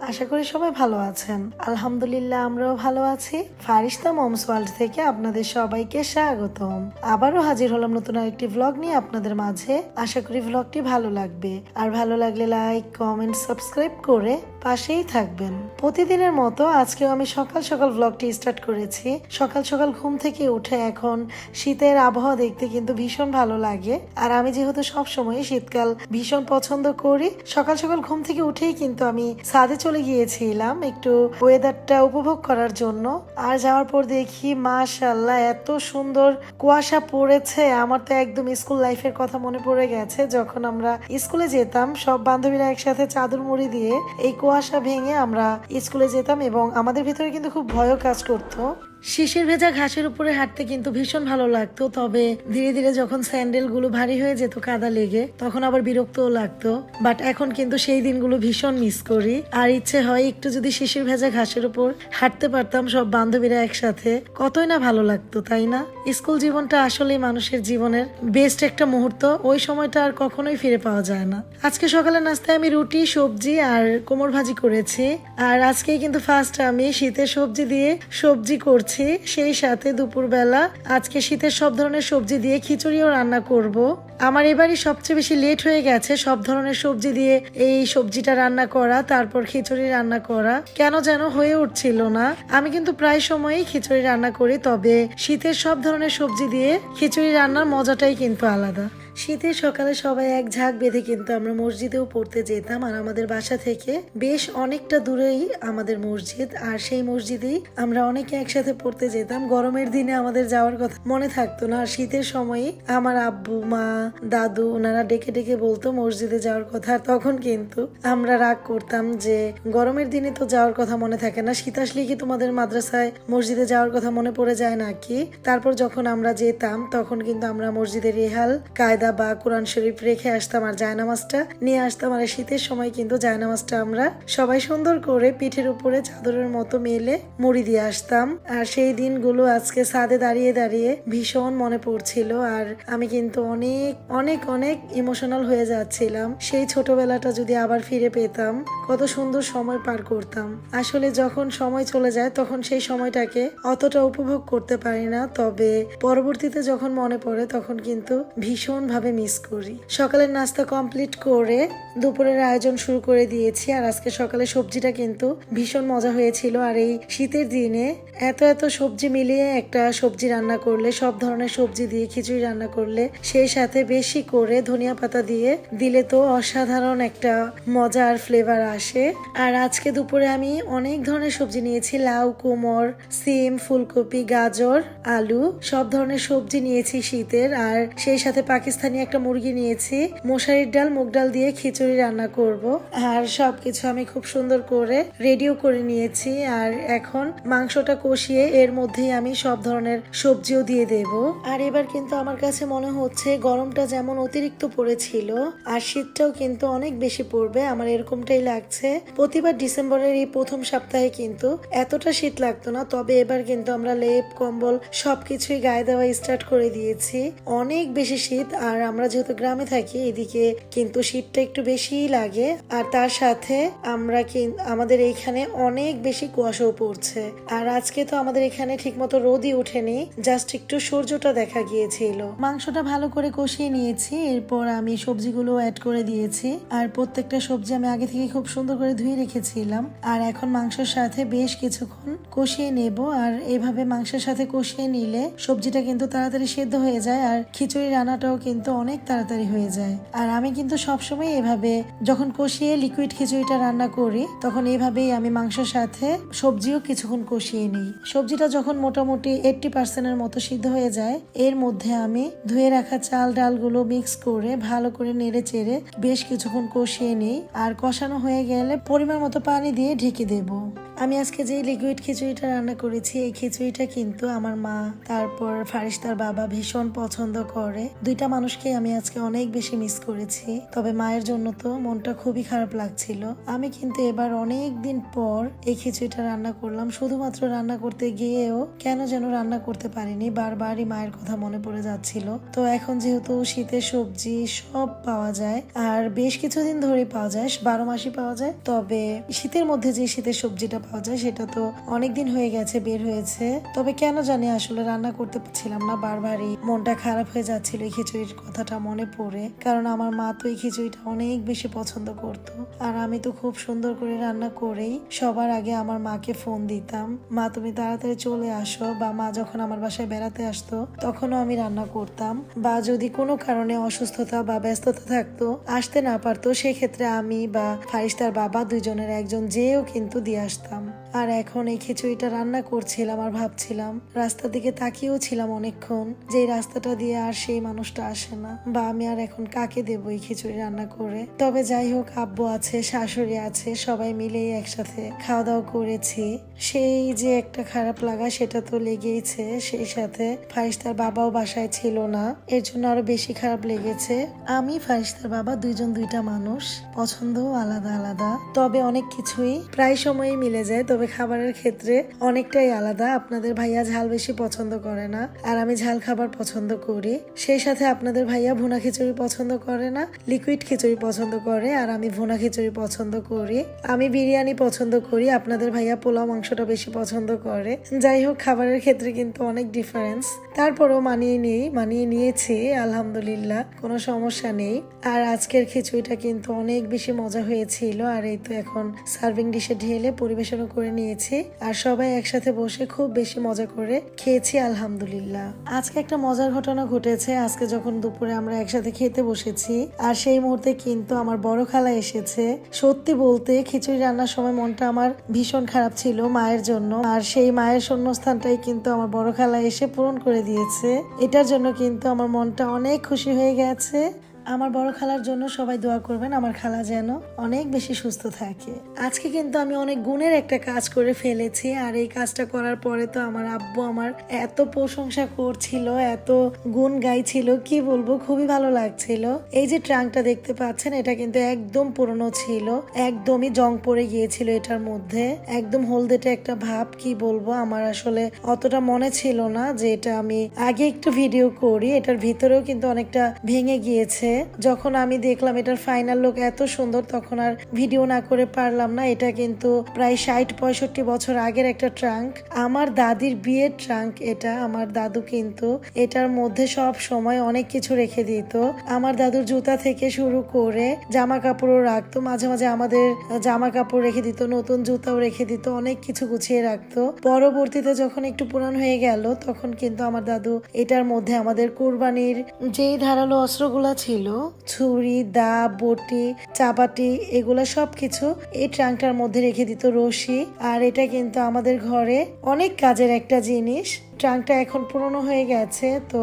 আশা করি সবাই ভালো আছেন। আলহামদুলিল্লাহ আমরাও ভালো আছি। ফারিস্তা মমস ওয়ার্ল্ড থেকে আপনাদের সবাইকে স্বাগতম। আবারও হাজির হলাম নতুন আরেকটি ভ্লগ নিয়ে আপনাদের মাঝে। আশা করি ভ্লগটি ভালো লাগবে। আর ভালো লাগলে লাইক কমেন্ট সাবস্ক্রাইব করে পাশেই থাকবেন। প্রতিদিনের মতো আজকেও আমি সকাল সকাল ভ্লগটি স্টার্ট করেছি। সকাল সকাল ঘুম থেকে উঠে এখন শীতের আবহাওয়া দেখতে কিন্তু ভীষণ ভালো লাগে। আর আমি যেহেতু সব সময় শীতকাল ভীষণ পছন্দ করি, সকাল সকাল ঘুম থেকে উঠেই কিন্তু আমি ছাদে চলে গিয়েছিলাম একটু ওয়েদারটা উপভোগ করার জন্য। আর যাওয়ার পর দেখি মাশাল্লাহ এত সুন্দর কুয়াশা পড়েছে। আমার তো একদম স্কুল লাইফের কথা মনে পড়ে গেছে। যখন আমরা স্কুলে যেতাম, সব বান্ধবীরা একসাথে চাদর মুড়ি দিয়ে এই কুয়াশা ভেঙে আমরা স্কুলে যেতাম এবং আমাদের ভিতরে কিন্তু খুব ভয় কাজ করতো। শিশির ভেজা ঘাসের উপরে হাঁটতে কিন্তু ভীষণ ভালো লাগতো, তবে ধীরে ধীরে যখন স্যান্ডেলগুলো ভারী হয়ে যেত কাদা লেগে, তখন আবার বিরক্তও লাগতো। বাট এখন কিন্তু সেই দিনগুলো ভীষণ মিস করি। আর ইচ্ছে হয় একটু যদি শিশির ভেজা ঘাসের উপর হাঁটতে পারতাম সব বান্ধবীরা একসাথে। কতই না ভালো লাগতো, তাই না? স্কুল জীবনটা আসলেই মানুষের জীবনের বেস্ট একটা মুহূর্ত। ওই সময়টা আর কখনোই ফিরে পাওয়া যায় না। আজকে সকালে নাস্তায় আমি রুটি, সবজি আর কোমর ভাজি করেছি। আর আজকেই কিন্তু ফার্স্ট আমি শীতের সবজি দিয়ে সবজি করছি। সেই সাথে দুপুরবেলা আজকে শীতের সব ধরনের সবজি দিয়ে খিচুড়িও রান্না করব। আমার এবারই সবচেয়ে বেশি লেট হয়ে গেছে সব ধরনের সবজি দিয়ে এই সবজিটা রান্না করা, তারপর খিচুড়ি রান্না করা। কেন যেন হয়ে উঠছিল না। আমি কিন্তু প্রায় সময়ই খিচুড়ি রান্না করি, তবে শীতের সব ধরনের সবজি দিয়ে খিচুড়ি রান্নার মজাটাই কিন্তু আলাদা। শীতের সকালে সবাই এক ঝাঁক বেঁধে কিন্তু আমরা মসজিদেও পড়তে যেতাম। আর আমাদের বাসা থেকে বেশ অনেকটা দূরেই আমাদের মসজিদ। আর সেই মসজিদেই আমরা অনেকে একসাথে পড়তে যেতাম। গরমের দিনে আমাদের যাওয়ার কথা মনে থাকতো না। আর শীতের সময়ে আমার আব্বু, মা, দাদু ওনারা ডেকে ডেকে বলতো মসজিদে যাওয়ার কথা। তখন কিন্তু আমরা রাগ করতাম যে গরমের দিনে তো যাওয়ার কথা মনে থাকে না। শীত আসলে কি তোমাদের মাদ্রাসায় মসজিদে যাওয়ার কথা মনে পড়ে যায় নাকি? তারপর যখন আমরা যেতাম, তখন কিন্তু আমরা মসজিদের রেহাল কায়দা বা কোরআন শরীফ রেখে আসতাম আর জায়নামাজটা নিয়ে আসতাম। আর শীতের সময় কিন্তু জায়নামাজটা আমরা সবাই সুন্দর করে পিঠের উপরে চাদরের মতো মেলে মুড়ি দিয়ে আসতাম। আর সেই দিনগুলো আজকে ছাদে দাঁড়িয়ে দাঁড়িয়ে ভীষণ মনে পড়ছিল আর আমি কিন্তু অনেক অনেক অনেক ইমোশনাল হয়ে যাচ্ছিলাম। সেই ছোটবেলাটা যদি আবার ফিরে পেতাম, কত সুন্দর সময় পার করতাম। আসলে যখন সময় চলে যায়, তখন সেই সময়টাকে অতটা উপভোগ করতে পারি না। তবে পরবর্তীতে যখন মনে পড়ে, তখন কিন্তু ভীষণ ভাবে মিস করি। সকালের নাস্তা কমপ্লিট করে দুপুরের আয়োজন শুরু করে দিয়েছি আর আজকে সকালে সবজিটা কিন্তু ভীষণ মজা হয়েছিল আর এই শীতের দিনে এত এত সবজি মিলিয়ে একটা সবজি রান্না করলে, সব ধরনের সবজি দিয়ে খিচুড়ি রান্না করলে, সেই সাথে বেশি করে ধনিয়া পাতা দিয়ে দিলে তো অসাধারণ একটা মজা আর ফ্লেভার আসে। আর আজকে দুপুরে আমি অনেক ধরনের সবজি নিয়েছি, লাউ কোমর সিম, ফুলকপি, গাজর, আলু, সব ধরনের সবজি নিয়েছি শীতের আর সেই সাথে পাকিস্তানি একটা মুরগি নিয়েছি। মশারির ডাল, মুগ ডাল দিয়ে খিচুড়ি রান্না করব। আর সবকিছু আমি খুব সুন্দর করে রেডিও করে নিয়েছি। আর এখন মাংসটা কষিয়ে এর মধ্যেই আমি সব ধরনের সবজিও দিয়ে দেব। আর এবার কিন্তু আমার কাছে মনে হচ্ছে গরমটা যেমন অতিরিক্ত পড়েছিল, আর শীতটাও কিন্তু অনেক বেশি পড়বে। আমার এরকমটাই লাগছে। প্রতিবার ডিসেম্বরের এই প্রথম সপ্তাহে কিন্তু এতটা শীত লাগতো না, তবে এবার কিন্তু আমরা লেপ, কম্বল সবকিছুই গায়ে দেওয়া স্টার্ট করে দিয়েছি। অনেক বেশি শীত আর আমরা যেহেতু গ্রামে থাকি, এদিকে কিন্তু শীতটা একটু বেশিই লাগে। আর তার সাথে আমরা আমাদের এইখানে অনেক বেশি কুয়াশাও পড়ছে। আর আজকে তো আমাদের এখানে ঠিকমতো রোদই ওঠেনি, জাস্ট একটু সূর্যটা দেখা গিয়েছিল। মাংসটা ভালো করে কষিয়ে নিয়েছি, এরপর আমি সবজিগুলো অ্যাড করে দিয়েছি। আর প্রত্যেকটা সবজি আমি আগে থেকে খুব সুন্দর করে ধুয়ে রেখেছিলাম। আর এখন মাংসের সাথে বেশ কিছুক্ষণ কষিয়ে নেব। আর এভাবে মাংসের সাথে কষিয়ে নিলে সবজিটা কিন্তু তাড়াতাড়ি সেদ্ধ হয়ে যায়। আর খিচুড়ি রান্নাটাও কিন্তু অনেক তাড়াতাড়ি হয়ে যায়। আর আমি কিন্তু সবসময় এভাবে যখন কষিয়ে লিকুইড খিচুড়িটা রান্না করি, তখন এভাবেই আমি মাংসের সাথে সবজিও কিছুক্ষণ কষিয়ে নিই। সবজিটা যখন মোটামুটি এইটটি পার্সেন্টের মতো সিদ্ধ হয়ে যায়, এর মধ্যে আমি ধুয়ে রাখা চাল ডালগুলো মিক্স করে ভালো করে নেড়ে চেড়ে বেশ কিছুক্ষণ কষিয়ে নিই। আর কষানো হয়ে গেলে পরিমাণ মতো পানি দিয়ে ঢেকে দেব। আমি আজকে যে লিকুইড খিচুড়িটা রান্না করেছি, এই খিচুড়িটা কিন্তু আমার মা, তারপর ফারিস্তার বাবা ভীষণ পছন্দ করে। দুইটা মানুষ মানুষকে আমি আজকে অনেক বেশি মিস করেছি। তবে মায়ের জন্য তো মনটা খুবই খারাপ লাগছিল। আমি কিন্তু এবার অনেক দিন পর এই খিচুড়িটা রান্না করলাম। শুধুমাত্র রান্না করতে গিয়েও কেন যেন রান্না করতে পারিনি, বারবারই মায়ের কথা মনে পড়ে যাচ্ছিল। তো এখন যেহেতু শীতের সবজি সব পাওয়া যায়, আর বেশ কিছুদিন ধরে পাওয়া যায়, বারো মাসই পাওয়া যায়, তবে শীতের মধ্যে যে শীতের সবজিটা পাওয়া যায় সেটা তো অনেকদিন হয়ে গেছে, বের হয়েছে। তবে কেন জানি আসলে রান্না করতে পারছিলাম না, বারবারই মনটা খারাপ হয়ে যাচ্ছিল এই খিচুড়ির কথাটা মনে পড়ে। কারণ আমার মা তো এই খিচুড়িটা অনেক বেশি পছন্দ করত। আর আমি তো খুব সুন্দর করে রান্না করেই সবার আগে আমার মাকে ফোন দিতাম, মা, তুমি তাড়াতাড়ি চলে আসো। বা, মা, যখন আমার বাসায় বেড়াতে আসতো, তখনও আমি রান্না করতাম। বা, যদি কোনো কারণে অসুস্থতা বা ব্যস্ততা থাকতো, আসতে না পারতো, সেক্ষেত্রে আমি বা ফারিস্তার বাবা দুইজনের একজন যেও কিন্তু দিয়ে আসতাম। আর এখন এই খিচুড়িটা রান্না করছিলাম আর ভাবছিলাম, রাস্তার দিকে তাকিয়েও ছিলাম অনেকক্ষণ, যে রাস্তাটা দিয়ে আর সেই মানুষটা আসে না। বা আমি আর এখন কাকে দেবো এই খিচুড়ি রান্না করে? তবে যাই হোক, আব্বু আছে, শাশুড়ি আছে, সবাই মিলেই একসাথে খাওয়া দাওয়া করেছি। সেই যে একটা খারাপ লাগা, সেটা তো লেগেইছে। সেই সাথে ফারিস্তার বাবাও বাসায় ছিল না। এর জন্য আরও বেশি খারাপ লেগেছে। আমি, ফারিস্তার বাবা, দুইজন দুইটা মানুষ। পছন্দও আলাদা আলাদা। তবে অনেক কিছুই প্রায় সময়ই মিলে যায়। তবে খাবারের ক্ষেত্রে অনেকটাই আলাদা। আপনাদের ভাইয়া ঝাল বেশি পছন্দ করে না, আর আমি ঝাল খাবার পছন্দ করি। সেই সাথে আপনাদের ভাইয়া ভুনা খিচুড়ি পছন্দ করে না, লিকুইড খিচুড়ি পছন্দ করে, আর আমি ভুনা খিচুড়ি পছন্দ করি। আমি বিরিয়ানি পছন্দ করি, আপনাদের ভাইয়া পোলাও মাংসটা বেশি পছন্দ করে। যাই হোক, খাবারের ক্ষেত্রে কিন্তু অনেক ডিফারেন্স তারপরেও মানিয়ে নিই, মানিয়ে নিয়েছি, আলহামদুলিল্লাহ, কোনো সমস্যা নেই। আর আজকের খিচুড়িটা কিন্তু অনেক বেশি মজা হয়েছিল, আর এই তো এখন সার্ভিং ডিশে ঢেলে পরিবেশনও করে নিয়েছি আর সবাই একসাথে বসে খুব বেশি মজা করে খেয়েছি, আলহামদুলিল্লাহ। আজকে একটা মজার ঘটনা ঘটেছে। আজকে যখন দুপুরে আমরা একসাথে খেতে বসেছি, আর সেই মুহূর্তে কিন্তু আমার বড় খালা এসেছে। সত্যি বলতে খিচুড়ি রান্নার সময় মনটা আমার ভীষণ খারাপ ছিল মায়ের জন্য, আর সেই মায়ের শূন্যস্থানটাই কিন্তু আমার বড় খালা এসে পূরণ করে দিয়েছে। এটার জন্য কিন্তু আমার মনটা অনেক খুশি হয়ে গেছে। আমার বড় খালার জন্য সবাই দোয়া করবেন, আমার খালা যেন অনেক বেশি সুস্থ থাকে। আজকে কিন্তু আমি অনেক গুণের একটা কাজ করে ফেলেছি, আর এই কাজটা করার পরে তো আমার আব্বু আমার এত প্রশংসা করছিল, এত গুণ গাইছিল, কি বলব, খুবই ভালো লাগছিল। এই যে ট্রাঙ্কটা দেখতে পাচ্ছেন, এটা কিন্তু একদম পুরনো ছিল, একদমই জং পড়ে গিয়েছিল এটার মধ্যে, একদম হলদেটে একটা ভাব, কি বলব, আমার আসলে অতটা মনে ছিল না যে এটা আমি আগে একটু ভিডিও করি, এটার ভিতরেও কিন্তু অনেকটা ভেঙে গিয়েছে। যখন আমি দেখলাম এটার ফাইনাল লুক এত সুন্দর, তখন আর ভিডিও না করে পারলাম না। এটা কিন্তু প্রায় ষাট, পঁয়ষট্টি বছর আগের একটা ট্রাঙ্ক আমার দাদির বিয়ের ট্রাঙ্ক এটা। আমার দাদু কিন্তু এটার মধ্যে সব সময় অনেক কিছু রেখে দিত। আমার দাদুর জুতা থেকে শুরু করে জামা কাপড়ও রাখতো। মাঝে মাঝে আমাদের জামা কাপড় রেখে দিত, নতুন জুতাও রেখে দিত, অনেক কিছু গুছিয়ে রাখতো। পরবর্তীতে যখন একটু পুরান হয়ে গেল, তখন কিন্তু আমার দাদু এটার মধ্যে আমাদের কোরবানির যেই ধারালো অস্ত্রগুলা ছিল ছুরি, দা, বটি, চাপাটি, এগুলো সব কিছু এই ট্রাঙ্কটার মধ্যে রেখে দিত রশি। আর এটা কিন্তু আমাদের ঘরে অনেক কাজের একটা জিনিস। ট্রাঙ্কটা এখন পুরনো হয়ে গেছে, তো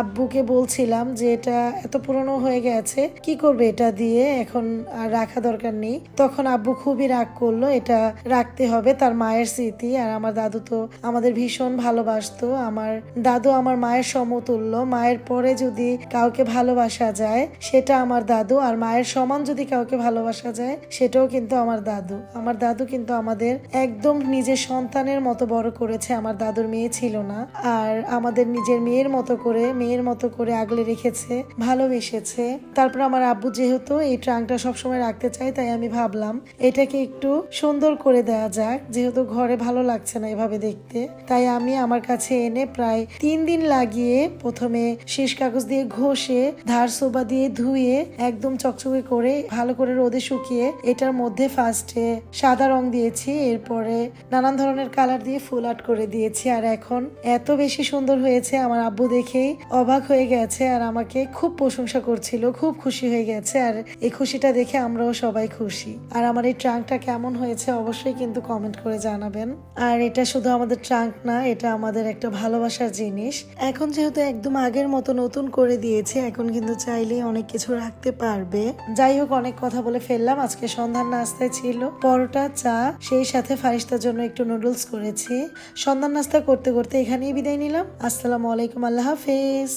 আব্বুকে বলছিলাম যে এটা এত পুরনো হয়ে গেছে, কি করবে এটা দিয়ে? এখন আর রাখা দরকার নেই। তখন আব্বু খুবই রাগ করল, এটা রাখতে হবে তার মায়ের স্মৃতি। আর আমার দাদু তো আমাদের ভীষণ ভালোবাসতো। আমার দাদু আমার মায়ের সমতুল্য। মায়ের পরে যদি কাউকে ভালোবাসা যায়, সেটা আমার দাদু। আর মায়ের সমান যদি কাউকে ভালোবাসা যায়, সেটাও কিন্তু আমার দাদু। আমার দাদু কিন্তু আমাদের একদম নিজের সন্তানের মতো বড় করেছে। আমার দাদুর মেয়ে ছিল না। আর আমাদের নিজের মেয়ের মতো করে, মেয়ের মতো করে আগলে রেখেছে, ভালোবেসেছে। তারপর আমার আব্বু যেহেতু এই ট্রাঙ্কটা সবসময় রাখতে চাই তাই আমি ভাবলাম এটাকে একটু সুন্দর করে দেওয়া যাক। যেহেতু ঘরে ভালো লাগছে না এভাবে দেখতে। তাই আমি আমার কাছে এনে প্রায় তিন দিন লাগিয়ে প্রথমে শেষ কাগজ দিয়ে ঘষে, ধার সোবা দিয়ে ধুয়ে, একদম চকচকে করে, ভালো করে রোদে শুকিয়ে, এটার মধ্যে ফার্স্টে সাদা রং দিয়েছি, এরপরে নানান ধরনের কালার দিয়ে ফুল আর্ট করে দিয়েছি। আর এখন এত বেশি সুন্দর হয়েছে আমার আব্বু দেখেই অবাক হয়ে গেছে আর আমাকে খুব প্রশংসা করছিল, খুব খুশি হয়ে গেছে আর এই খুশিটা দেখে আমরাও সবাই খুশি। আর আমার এই ট্রাঙ্কটা কেমন হয়েছে অবশ্যই কিন্তু কমেন্ট করে জানাবেন। আর এটা শুধু আমাদের ট্রাঙ্ক না, এটা আমাদের একটা ভালোবাসার জিনিস। এখন যেহেতু একদম আগের মতো নতুন করে দিয়েছে, এখন কিন্তু চাইলেই অনেক কিছু রাখতে পারবে। যাই হোক, অনেক কথা বলে ফেললাম। আজকে সন্ধ্যার নাস্তায় ছিল পরোটা, চা, সেই সাথে ফারিস্তার জন্য একটু নুডলস করেছি। সন্ধ্যার নাস্তা করতে করতে এখানেই বিদায় নিলাম। আসসালামু আলাইকুম আল্লাহ হাফেজ।